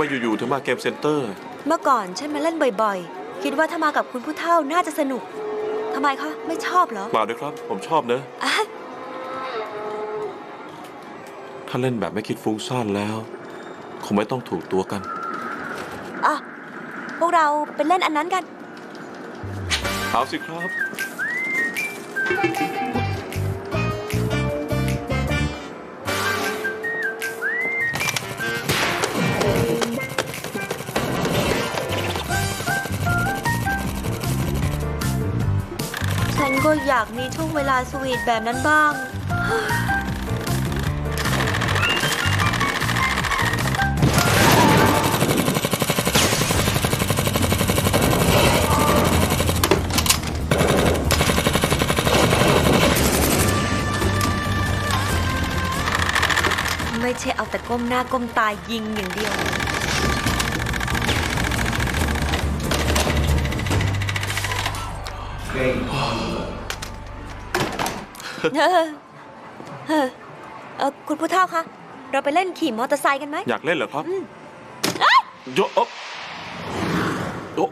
มอยู่ๆถึงมาเกมเซ็นเตอร์ เมื่อก่อนฉันมาเล่นบ่อยๆ คิดว่าถ้ามากับคุณผู้เฒ่าน่าจะสนุกทำไมคะ ไม่ชอบเหรอเปล่าด้วยครับ ผมชอบเนอะอะถ้าเล่นแบบไม่คิดฟุ้งซ่านแล้ว คงไม่ต้องถูกตัวกัน อะพวกเราไปเล่นอันนั้นกัน เอาสิครับฉั นก็อยากมีช่วงเวลาสวีทแบบนั้นบ้าง ไม่ใช่เอาแต่ก้มหน้าก้มตายยิงอย่างเดียวเออ เออเออคุณผู้เฒ่าคะ เราไปเล่นขี่มอเตอร์ไซค์กันไหม อยากเล่นเหรอครับอืม โยอ๊ะโยะ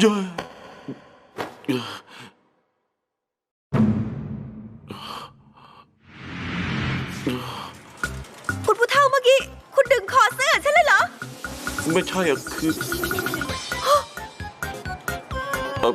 เยอะเยอะคุณผู้เฒ่าเมื่อกี้ คุณดึงคอเสื้อฉันเลยเหรอ ไม่ใช่อะคือเอ่อ